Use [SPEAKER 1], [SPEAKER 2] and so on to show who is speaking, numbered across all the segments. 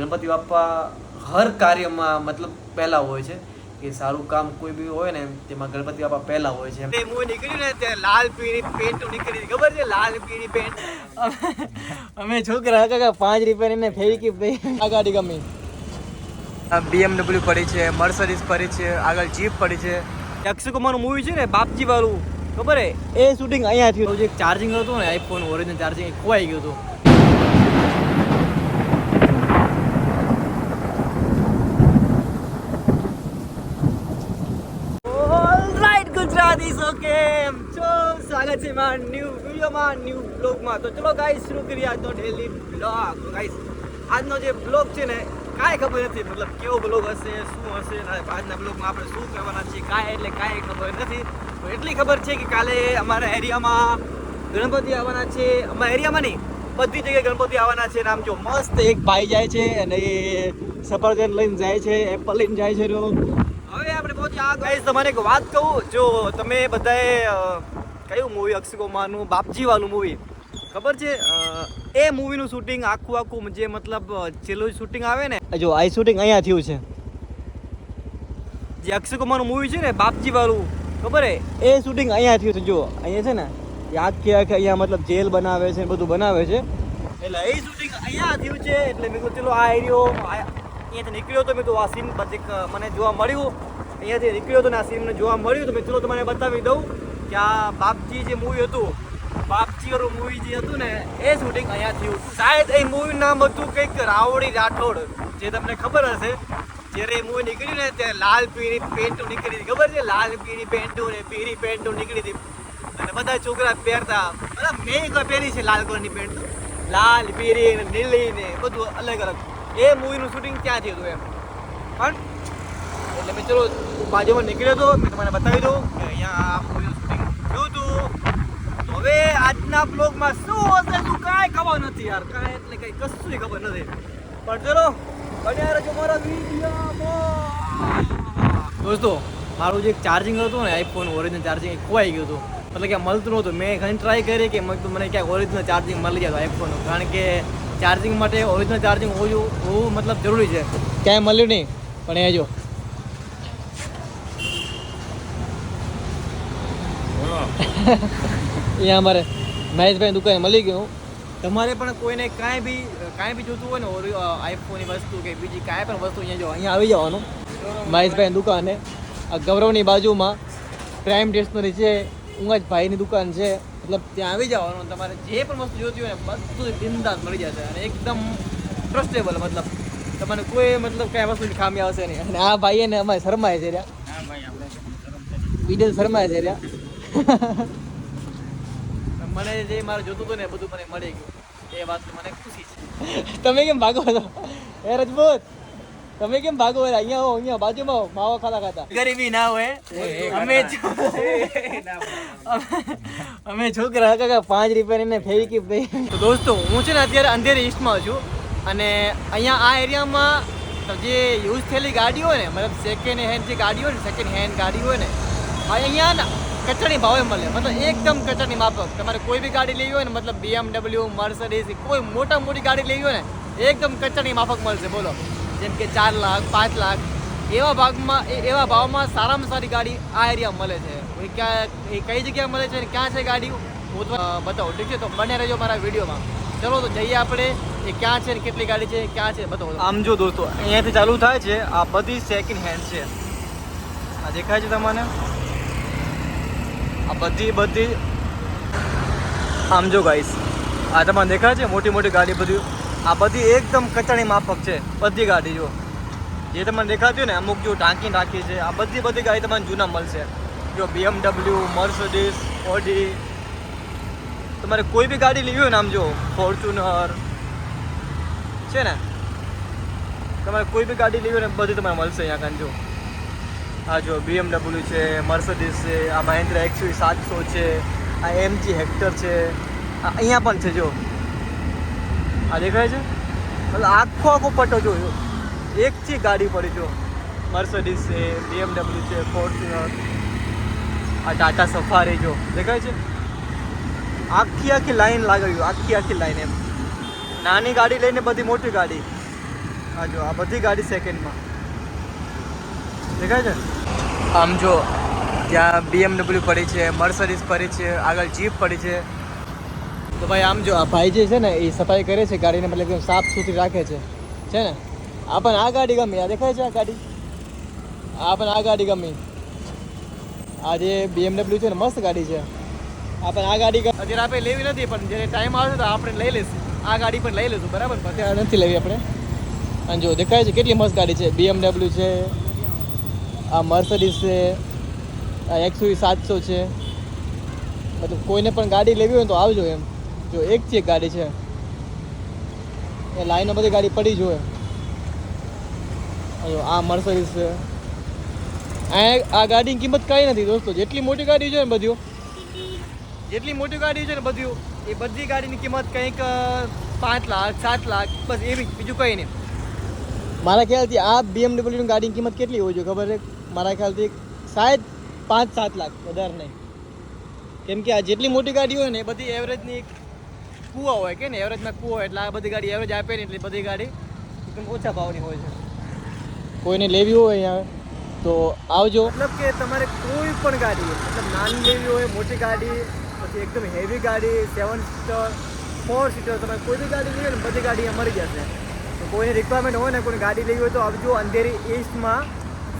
[SPEAKER 1] ગણપતિ બાપા હર કાર્યમાં મતલબ પહેલા હોય છે. કે સારું કામ કોઈ બી હોય ને તેમાં ગણપતિ બાપા પહેલા હોય છે
[SPEAKER 2] મૂવી નીકળ્યું ને ત્યાં લાલ પીળી પેન્ટ નીકળી ખબર છે લાલ પીળી પેન્ટ?
[SPEAKER 3] અમે છોકરા કાકા પાંચ રૂપિયા ફેરી ભાઈ. આ ગાડી ગમી
[SPEAKER 2] બીએમડબલ્યુ પડી છે મર્સડીઝ પડી છે આગળ જીપ પડી છે.
[SPEAKER 3] અક્ષય કુમારનું મૂવી છે ને બાપજી વાળું ખબર હે? એ શૂટિંગ અહીંયા થયું. જે ચાર્જિંગ હતું ને આઈફોન ઓરિજિનલ ચાર્જિંગ ખોવાઈ ગયું હતું. સો કેમ છો? સ્વાગત છે માં ન્યુ વિડીયોમાં ન્યુ બ્લોગમાં તો ચલો ગાઈસ, શરૂ કરીએ આજનો ડેલી બ્લોગ ગાઈસ, આજનો જે બ્લોગ છે ને, કાંઈ ખબર નથી, મતલબ કેવો બ્લોગ હશે, શું હશે આજના બ્લોગમાં આપણે શું કરવાના છીએ, કાંઈ એટલે કાંઈ ખબર નથી. એટલી ખબર છે કે કાલે અમારા એરિયામાં ગણપતિ આવવાના છે. અમારા એરિયામાં નહીં, બધી જગ્યાએ ગણપતિ આવવાના છે. અને આમ જો મસ્ત એક ભાઈ જાય છે અને એ સફરજન લઈને જાય છે, એપલ લઈને જાય છે હવે આપણે ગાઈસ તમારે એક વાત કહું જો તમે બધાએ કયું મૂવી અક્ષય કુમારનું બાપજી વાળું મૂવી ખબર છે? એ મૂવીનું શૂટિંગ આખું આખું જે મતલબ છેલ્લું શૂટિંગ આવે ને? જો આ શૂટિંગ અહીંયા થયું છે. જે અક્ષય કુમારનું મૂવી છે ને બાપજી વાળું ખબર હે? એ શૂટિંગ અહીંયા થયું છે જો અહીંયા છે ને આખે આખે અહીંયા મતલબ જેલ બનાવે છે બધું બનાવે છે. એટલે એ શૂટિંગ અહીંયા થયું છે એટલે મેં કીધું ચલો આ એરિયો અહીંયાથી નીકળ્યો તો મેં તો આ સીન પછી મને જોવા મળ્યું. અહીંયાથી નીકળ્યો હતો ને આ સીન જોવા મળ્યું તો મેં ચલો તમને બતાવી દઉં કે આ બાપજી જે મૂવી હતું બાપજી વાળું મૂવી જે હતું ને, એ શૂટિંગ અહીંયા થયું. શાયદ એ મૂવીનું નામ હતું કંઈક રાવડી રાઠોડ. જે તમને ખબર હશે, જ્યારે એ મૂવી નીકળ્યું ને ત્યારે લાલ પીળી પેન્ટો નીકળી હતી. ખબર છે? લાલ પીળી પેન્ટો ને પીળી પેન્ટો નીકળી હતી. અને બધા છોકરા પહેરતા. મતલબ મેં એક પહેરી છે લાલ કલરની પેન્ટ. લાલ, પીળી ને નીલી ને બધું અલગ અલગ. એ મૂવીનું શૂટિંગ ત્યાં થયું હતું એમ? પણ, એટલે મેં ચલો બાજુમાં નીકળ્યો હતો મેં તમને બતાવી દઉં કે અહીંયા આ મૂવીનું શૂટિંગ થયું હતું. તો હવે આજના બ્લોગમાં શું હશે, શું કાંઈ ખબર નથી યાર. કાંઈ એટલે કંઈ કશું ખબર નથી. પણ ચલો, બન્યા રહેજો મારા વિડીયોમાં. દોસ્તો, મારું જે ચાર્જિંગ હતું ને આઈફોન ઓરિજિનલ ચાર્જિંગ ખોવાઈ ગયું હતું. મતલબ કે મળતું નહોતું. મેં ઘણી ટ્રાય કરી કે મને ક્યાંક ઓરિજિનલ ચાર્જિંગ મળી જાય આઈફોનનું કારણ કે ચાર્જિંગ માટે ઓરિજિનલ ચાર્જિંગ હોવું હોવું મતલબ જરૂરી છે. ક્યાંય મળ્યું નહીં. પણ એ જો. અહીંયા અમારે મહેશભાઈ દુકાને મળી ગયું તમારે પણ કોઈને કાંઈ બી કાંઈ બી જોતું હોય ને આઈફોનની વસ્તુ કે બીજી કાંઈ પણ વસ્તુ અહીંયા જો અહીંયા આવી જવાનું. મહેશભાઈની દુકાને. આ ગૌરવની બાજુમાં પ્રાઇમ સ્ટેશનરી છે ઉંગાજ ભાઈની દુકાન છે. મતલબ ત્યાં આવી જવાનું તમારે જે પણ વસ્તુ જોતી હોય ને બધું બિંદાસ મળી જશે અને એકદમ ટ્રસ્ટેબલ મતલબ તમને કોઈ મતલબ કાંઈ વસ્તુ ખામી આવશે નહીં. અને આ ભાઈ ને અમારે શરમાય છે રહ્યા. વિડલ શરમાય છે રહ્યા. મને જે મારે જોતું હતું ને બધું મને મળી ગયું. એ વાત મને ખુશી છે. તમે કેમ ભાગો છો? એ રજબૂત તમે કેમ ભાગો? અહીંયા હો અહીંયા બાજુમાં માવો ખાતા ખાતા. ગરીબી ના હોય. અમે છો- અમે છોકરા કાકા પાંચ રૂપિયા એને ફેવિકી ભાઈ તો દોસ્તો હું છે ને અત્યારે અંધેરી ઈસ્ટમાં છું અને અહીંયા આ એરિયામાં જે યુઝ થયેલી ગાડી હોય ને મતલબ સેકન્ડ હેન્ડ જે ગાડી હોય ને સેકન્ડ હેન્ડ ગાડી હોય ને આ અહીંયા ને. કચરાની ભાવે મળે મતલબ એકદમ કચડી માફક. તમારે કોઈ બી ગાડી લેવી હોય ને, મતલબ બીએમડબલ્યુ મર્સડીઝ કોઈ મોટા મોટી ગાડી લેવી હોય ને, એકદમ કચડી માફક મળશે. બોલો. જેમ કે ચાર લાખ, પાંચ લાખ, એવા ભાગમાં એવા ભાવમાં સારામાં સારી ગાડી આ એરિયામાં મળે છે. ક્યાં, એ કઈ જગ્યાએ મળે છે ને ક્યાં છે ગાડી? હું બતાવું. ઠીક છે? તો બને રહેજો મારા વિડીયોમાં. ચલો, તો જઈએ આપણે. એ ક્યાં છે ને કેટલી ગાડી છે, ક્યાં છે, બતાવો. આમ જો દોસ્તો, અહીંયાથી ચાલુ થાય છે આ બધી સેકન્ડ હેન્ડ છે. આ દેખાય છે તમને? આ બધી બધી આમ જો ગાઈસ આ તમારે દેખાય છે મોટી મોટી ગાડી બધી? આ બધી એકદમ કચડી માફક છે, બધી ગાડી જો. જે તમને દેખાતી હોય ને, અમુક જો ટાંકી નાખી છે, આ બધી બધી ગાડી તમને જૂના મળશે. જો બીએમડબલ્યુ મર્સિડીઝ ઓડી તમારે કોઈ બી ગાડી લેવી હોય ને આમ જો ફોર્ચ્યુનર છે ને? તમારે કોઈ બી ગાડી લેવી હોય ને, બધી તમારે મળશે અહીંયા કાન જો. આ જો બીએમડબલ્યુ છે મર્સિડીઝ છે, આ મહિન્દ્રા એક્સવી સાતસો છે, આ એમજી હેક્ટર છે અહીંયા પણ છે જો. આ દેખાય છે? મતલબ આખો આખો પટ્ટો જોયો એકથી ગાડી પડી જો. મર્સિડીઝ છે બીએમડબલ્યુ છે ફોર્ચ્યુનર આ ટાટા સફારી જો. દેખાય છે? આખી આખી લાઈન લાગી આખી આખી લાઈન એમ. નાની ગાડી લઈને બધી મોટી ગાડી.
[SPEAKER 4] આ જો, આ બધી ગાડી સેકન્ડમાં દેખાય છે? આમ જો ત્યાં બીએમડબલ્યુ પડી છે મર્સડીઝ પડી છે આગળ જીપ પડી છે. તો ભાઈ આમ જો આ ભાઈ જે છે ને એ સફાઈ કરે છે ગાડીને મતલબ એકદમ સાફ સુથરી રાખે છે. છે ને? આપણને આ ગાડી ગમી આ દેખાય છે આ ગાડી? આ પણ આ ગાડી ગમી. આ જે બીએમડબલ્યુ છે ને મસ્ત ગાડી છે. આપણને આ ગાડી અત્યારે આપણે લેવી નથી પણ જ્યારે ટાઈમ આવશે તો આપણે લઈ લઈશું. આ ગાડી પણ લઈ લઈશું બરાબર? પણ અત્યારે નથી લેવી આપણે. અને જો દેખાય છે કેટલી મસ્ત ગાડી છે. બીએમડબલ્યુ છે આ મર્સડીઝ છે, આ એકસો સાતસો છે. મતલબ કોઈને પણ ગાડી લેવી હોય તો આવજો એમ. જો એક ગાડી છે. એ લાઈનો બધી ગાડી પડી જ હોય. આ મર્સડીઝ છે. આ ગાડીની કિંમત કાંઈ નથી દોસ્તો. જેટલી મોટી ગાડી છે ને બધું જેટલી મોટી ગાડી છે ને બધું એ બધી ગાડીની કિંમત કંઈક પાંચ લાખ, સાત લાખ, બસ એવી બીજું કંઈ નહીં. મારા ખ્યાલથી આ બીએમડબલ્યુની ગાડીની કિંમત કેટલી હોય છે ખબર છે? મારા ખ્યાલથી શાયદ પાંચ સાત લાખ, વધારે નહીં. કેમ કે આ જેટલી મોટી ગાડી હોય ને એ બધી એવરેજની એક કૂવા હોય કે ને એવરેજમાં કૂવો હોય એટલે આ બધી ગાડી એવરેજ આપે ને એટલે બધી ગાડી એકદમ ઓછા ભાવની હોય છે. કોઈને લેવી હોય અહીંયા, તો આવજો. મતલબ કે તમારે કોઈ પણ ગાડી, મતલબ નાની લેવી હોય, મોટી ગાડી, પછી એકદમ હેવી ગાડી સેવન સીટર ફોર સીટર તમે કોઈ બી ગાડી લેવી હોય ને બધી ગાડી મળી જશે. તો કોઈની રિક્વાયરમેન્ટ હોય ને કોઈ ગાડી લેવી હોય તો આવજો અંધેરી ઈસ્ટમાં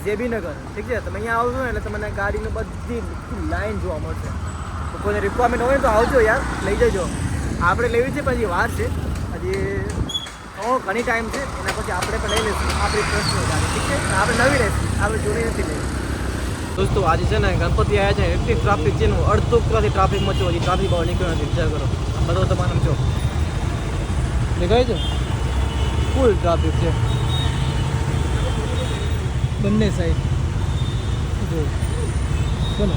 [SPEAKER 4] જેબીનગર. ઠીક છે? તમે અહીંયા આવશો ને એટલે તમને ગાડીની બધી લાઈન જોવા મળશે. તો કોઈને રિક્વાયરમેન્ટ હોય તો આવજો યાર. લઈ જજો. આપણે લેવી છે પછી વાર છે. હજી ઘણો ટાઈમ છે. એના પછી આપણે પણ લઈ લઈશું. આપણી પ્રશ્નો ઠીક છે? આપણે નવી લઈશું. આપણે જૂની નથી લઈ. દોસ્તો, આજે છે ને ગણપતિ આવ્યા છે. એટલી ટ્રાફિક છે ને અડધો કલાકથી ટ્રાફિકમાં છું. હજી ટ્રાફિક બહાર નીકળ્યો નથી. વિચાર કરો. બધો તમારે જો. દેખાય છે ફૂલ ટ્રાફિક છે. બંને સાઈડ જો. બોલો.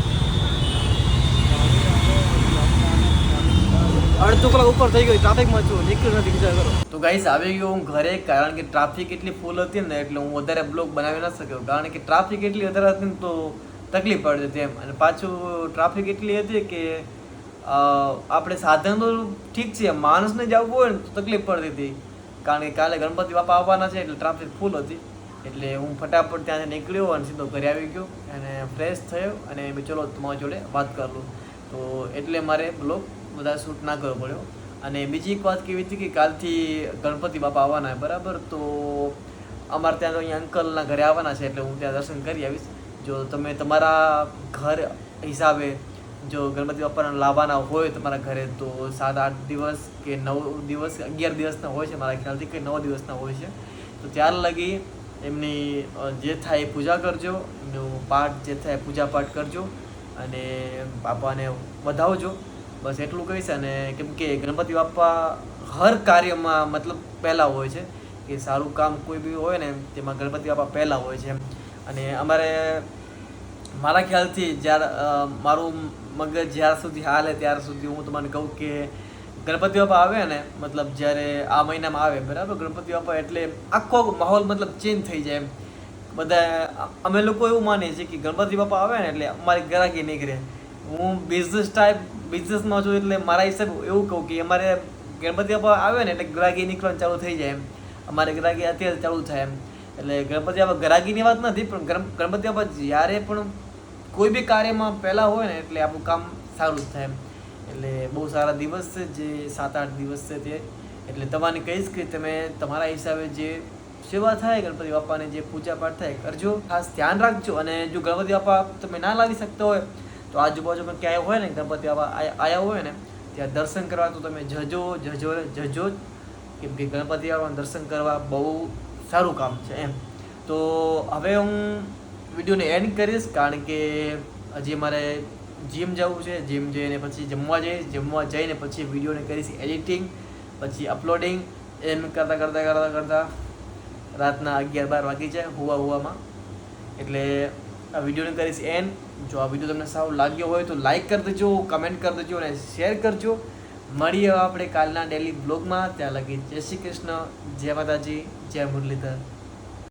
[SPEAKER 4] અડધો કલાક ઉપર થઈ ગયો ટ્રાફિકમાં છું, નીકળ્યો નથી, વિચાર કરો.
[SPEAKER 3] તો ગાઈસ આવી ગયો હું ઘરે, કારણ કે ટ્રાફિક એટલી ફૂલ હતી ને, એટલે હું વધારે બ્લોગ બનાવી ન શક્યો. કારણ કે ટ્રાફિક એટલી વધારે હતી ને, તો તકલીફ પડતી હતી એમ. અને પાછું ટ્રાફિક એટલી હતી કે આપણે સાધન તો ઠીક છે, માણસને જવું હોય ને, તો તકલીફ પડતી હતી. કારણ કે કાલે ગણપતિ બાપા આવવાના છે, એટલે ટ્રાફિક ફૂલ હતી. એટલે હું ફટાફટ ત્યાંથી નીકળ્યો અને સીધો ઘરે આવી ગયો અને ફ્રેશ થયો અને ચલો, તમારા જોડે વાત કરી લઉં. તો એટલે મારે બ્લોગ બધા શૂટ ના કરવો પડ્યો. અને બીજી એક વાત કેવી હતી કે કાલથી ગણપતિ બાપા આવવાના બરાબર? તો અમારે ત્યાં તો અહીંયા અંકલના ઘરે આવવાના છે, એટલે હું ત્યાં દર્શન કરી આવીશ. જો તમે તમારા ઘર હિસાબે જો ગણપતિ બાપાને લાવવાના હોય તમારા ઘરે, તો સાત આઠ દિવસ કે નવ દિવસ, અગિયાર દિવસના હોય છે, મારા ખ્યાલથી કે નવ દિવસના હોય છે. તો ત્યાર લગી એમની જે થાય એ પૂજા કરજો, એમનું પાઠ જે થાય પૂજા પાઠ કરજો અને બાપાને વધાવજો. બસ એટલું કહીશ અને કેમ કે ગણપતિ બાપા હર કાર્યમાં મતલબ પહેલાં હોય છે કે સારું કામ કોઈ બી હોય ને તેમાં ગણપતિ બાપા પહેલાં હોય છે અને અમારે, મારા ખ્યાલથી જ્યારે મારું મગજ જ્યાર સુધી હાલે ત્યાર સુધી હું તમને કહું કે ગણપતિ બાપા આવે ને, મતલબ જ્યારે આ મહિનામાં આવે, બરાબર? ગણપતિ બાપા એટલે આખો માહોલ મતલબ ચેન્જ થઈ જાય એમ. બધા, અમે લોકો એવું માનીએ છીએ કે ગણપતિ બાપા આવે ને એટલે અમારી ગ્રાહકી નીકળે. હું બિઝનેસ ટાઈપ બિઝનેસમાં છું એટલે મારા હિસાબે એવું કહું કે અમારે ગણપતિ બાપા આવે ને એટલે ગ્રાહકી નીકળવાનું ચાલુ થઈ જાય એમ. અમારે ગ્રાહકી અત્યારે ચાલુ થાય એમ. એટલે ગણપતિ બાપા ગ્રાહકીની વાત નથી, પણ ગણ- ગણપતિ બાપા જ્યારે પણ કોઈ બી કાર્યમાં પહેલાં હોય ને એટલે આપણું કામ સારું જ થાય એમ. એટલે બહુ સારા દિવસ છે જે સાત આઠ દિવસ છે તે. એટલે તમારે કહીશ કે તમે તમારા હિસાબે જે સેવા થાય, ગણપતિ બાપાને જે પૂજા પાઠ થાય, કરજો. ખાસ ધ્યાન રાખજો અને જો ગણપતિ બાપા તમે ના લાવી શકતા હોય, તો આજુબાજુમાં ક્યાંય હોય ને, ગણપતિ બાપા આયા હોય ને, ત્યાં દર્શન કરવા તો તમે જજો જજો જજો જ કે ગણપતિ બાપાનું દર્શન કરવા બહુ સારું કામ છે એમ. તો હવે હું વિડીયોને એન્ડ કરીશ, કારણ કે હજી મારે જીમ જવું છે જીમ જઈને પછી જમવા જઈશ જમવા જઈને પછી વિડીયોને કરીશ એડિટિંગ પછી અપલોડિંગ એમ કરતાં કરતાં કરતાં કરતાં રાતના અગિયાર બાર વાગી જાય હુવા હુવામાં. એટલે આ વિડીયોને કરીશ એન્ડ જો આ વીડિયો તમને સારું લાગ્યો હોય તો લાઈક કરી દેજો કમેન્ટ કરી દેજો અને શેર કરજો. મળીએ આપણે કાલના ડેલી બ્લોગમાં ત્યાં લગી જય શ્રી કૃષ્ણ, જય માતાજી, જય મુરલીધર.